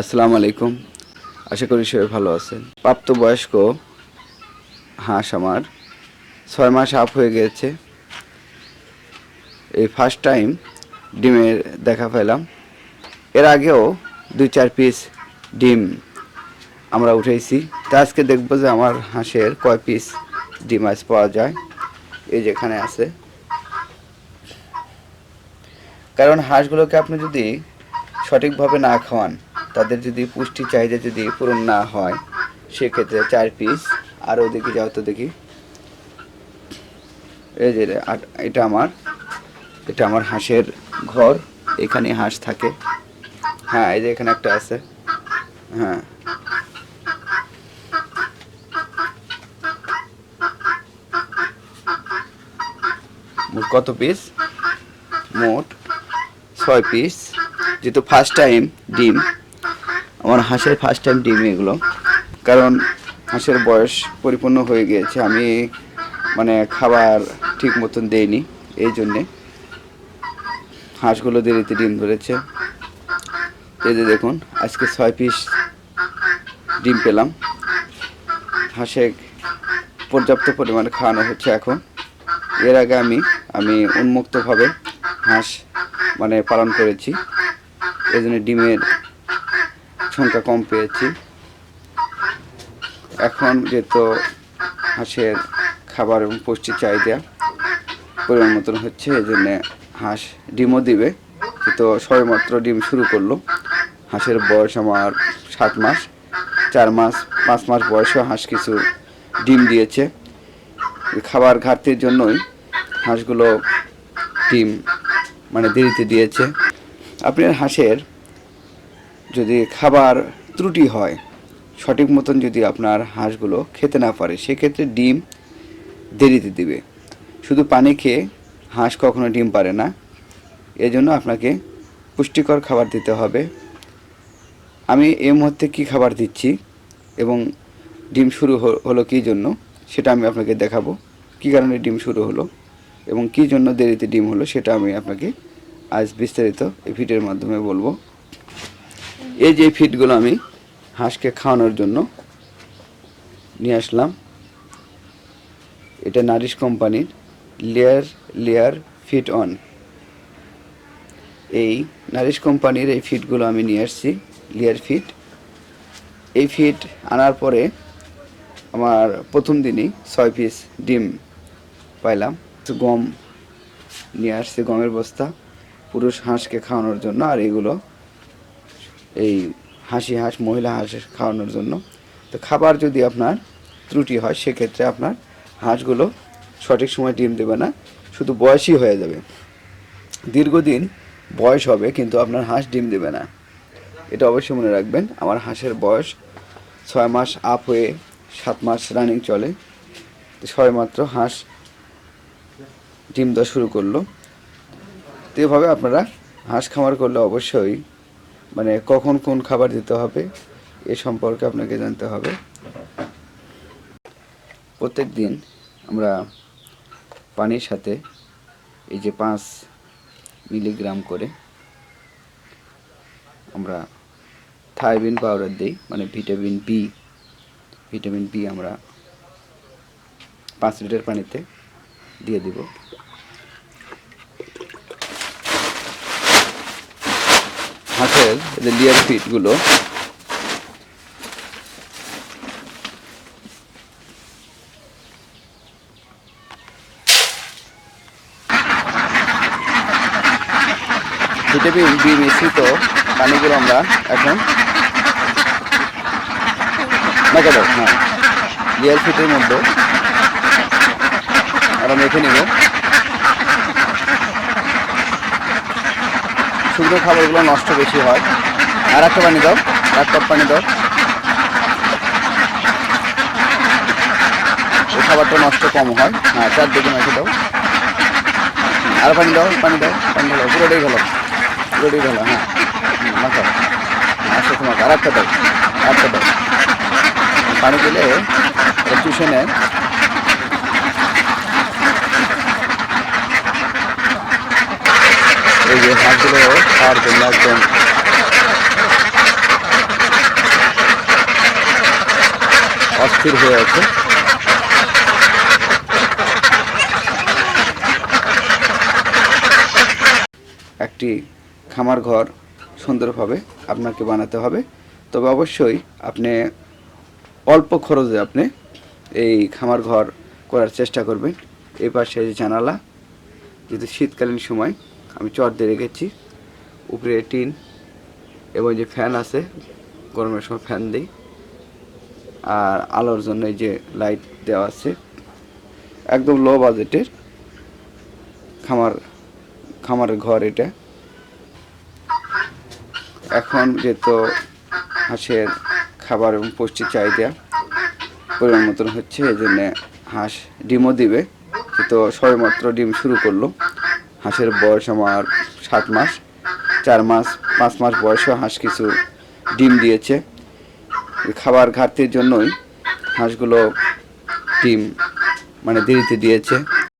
আসসালামু আলাইকুম। আশা করি সবাই ভালো আছেন। প্রাপ্তবয়স্ক হাঁস আমার। ছয় মাস আপ হয়ে গিয়েছে এই ফার্স্ট টাইম ডিমের দেখা পেলাম। এর আগেও দুই চার পিস ডিম আমরা উঠেছি তা আজকে দেখব যে আমার হাঁসের কয় পিস ডিম আজ পাওয়া যায়। এই যেখানে আছে। কারণ হাঁসগুলোকে আপনি যদি সঠিকভাবে না খাওয়ান তাদের যদি পুষ্টি চাহিদা যদি পূরণ না হয়, সেক্ষেত্রে চার পিস আর ওদিকে যাও তো দেখি। এই যে এটা আমার এটা আমার হাঁসের ঘর, এখানে হাঁস থাকে। হ্যাঁ এই যে এখানে একটা আছে। হ্যাঁ। কত পিস মোট ছয় পিস যেহেতু ফার্স্ট টাইম ডিম আমার হাঁসের ফার্স্ট টাইম ডিম এগুলো। কারণ হাঁসের বয়স পরিপূর্ণ হয়ে গিয়েছে, আমি মানে খাবার ঠিক মতন দেইনি এই জন্যে। হাঁসগুলো দেরিতে ডিম ধরেছে। এই যে দেখুন, আজকে ছয় পিস ডিম পেলাম। হাঁসে পর্যাপ্ত পরিমাণে খাওয়ানো হচ্ছে এখন। এর আগে আমি আমি উন্মুক্তভাবে হাঁস মানে পালন করেছি। এই জন্য ডিমের সংখ্যা কম পেয়েছি। এখন যেহেতু হাঁসের খাবার এবং পুষ্টি চাহিদা পরিমাণ মতন হচ্ছে, এই জন্যে হাঁস ডিমও দিবে। তো সবেমাত্র ডিম শুরু করল, হাঁসের বয়স আমার সাত মাস। চার মাস, পাঁচ মাস বয়সেও হাঁস কিছু ডিম দিয়েছে। খাবার ঘাটতির জন্যই হাঁসগুলো ডিম মানে দেরিতে দিয়েছে। আপনার হাঁসের যদি খাবার ত্রুটি হয়, সঠিক মতন যদি আপনার হাঁসগুলো খেতে না পারে, সেক্ষেত্রে ডিম দেরিতে দিবে। শুধু পানি খেয়ে হাঁস কখনো ডিম পারে না। এজন্য আপনাকে পুষ্টিকর খাবার দিতে হবে। আমি এই মুহূর্তে কী খাবার দিচ্ছি এবং ডিম শুরু হলো কী জন্য, সেটা আমি আপনাকে দেখাবো। কী কারণে ডিম শুরু হলো এবং কী জন্য দেরিতে ডিম হলো, সেটা আমি আপনাকে আজ বিস্তারিত এই ভিডিওর মাধ্যমে বলব। এই যে ফিডগুলো আমি হাঁসকে খাওয়ানোর জন্য নিয়ে আসলাম। এটা নারিশ কোম্পানির লেয়ার লেয়ার ফিট অন। এই নারিশ কোম্পানির এই ফিটগুলো আমি নিয়ে আসছি, লেয়ার ফিট। এই ফিট আনার পরে আমার প্রথম দিনই ছয় পিস ডিম পাইলাম। গম নিয়ে আসছি, গমের বস্তা। পুরুষ হাঁসকে খাওয়ানোর জন্য আর এগুলো এই হাসি হাঁস, মহিলা হাঁস খাওয়ানোর জন্য। তো খাবার যদি আপনার ত্রুটি হয়, সেক্ষেত্রে আপনার হাঁসগুলো সঠিক সময় ডিম দেবে না, শুধু বয়সই হয়ে যাবে। দীর্ঘদিন বয়স হবে, কিন্তু আপনার হাঁস ডিম দেবে না। এটা অবশ্যই মনে রাখবেন, আমার হাঁসের বয়স ছয় মাস আপ হয়ে সাত মাস রানিং চলে। তো সবেমাত্র হাঁস ডিম দেওয়া শুরু করল। তো এভাবে আপনারা হাঁস খামার করলে অবশ্যই মানে কখন কোন খাবার দিতে হবে, এ সম্পর্কে আপনাকে জানতে হবে। প্রত্যেক দিন আমরা পানির সাথে এই যে পাঁচ মিলিগ্রাম করে আমরা থাইবিন পাউডার দিই মানে ভিটামিন বি ভিটামিন বি আমরা পাঁচ লিটার পানিতে দিয়ে দিব। এই যে লিয়ার ফিটগুলো ভিটামিন মিশ্রিত পানিগুলো আমরা এখন হ্যাঁ। লেয়ার ফিটের মধ্যে। আমরা মেখে নিব। শুকনো খাবারগুলো নষ্ট বেশি হয়। আর একটা পানি দাও, এক কাপ পানি দাও। এই খাবারটা নষ্ট কম হয়। হ্যাঁ চার দিকে মেখে দাও। আর পানি দাও পানি দাও পানি দাও, পুরোটাই ভালো। পুরোটাই ভালো হ্যাঁ। মাখাও আচ্ছা তোমাকে আর একটা দাও একটা দাও। পানি দিলে চুষে নেয়। এই যে হাতগুলো খাওয়ার জন্য একদম অস্থির হয়ে আছে। একটি খামার ঘর সুন্দরভাবে আপনাকে বানাতে হবে। তবে অবশ্যই আপনি অল্প খরচে আপনি এই খামার ঘর করার চেষ্টা করবেন। এ পাশে জানালা, যেহেতু শীতকালীন সময় আমি চট দিয়ে রেখেছি। উপরে টিন এবং যে ফ্যান আছে, গরমের সময় ফ্যান দিই। আর আলোর জন্য এই যে লাইট দেওয়া আছে, একদম লো বাজেটের খামার, খামারের ঘর এটা। এখন যেহেতু হাঁসের খাবার এবং পুষ্টির চাহিদা পরিমাণ মতন হচ্ছে এই জন্যে হাঁস ডিমও দিবে। তো সবেমাত্র ডিম শুরু করল। হাঁসের বয়স আমার সাত মাস, চার মাস, পাঁচ মাস বয়সেও হাঁস কিছু ডিম দিয়েছে। খাবার ঘাটতির জন্যই হাঁসগুলো ডিম মানে দেরিতে দিয়েছে।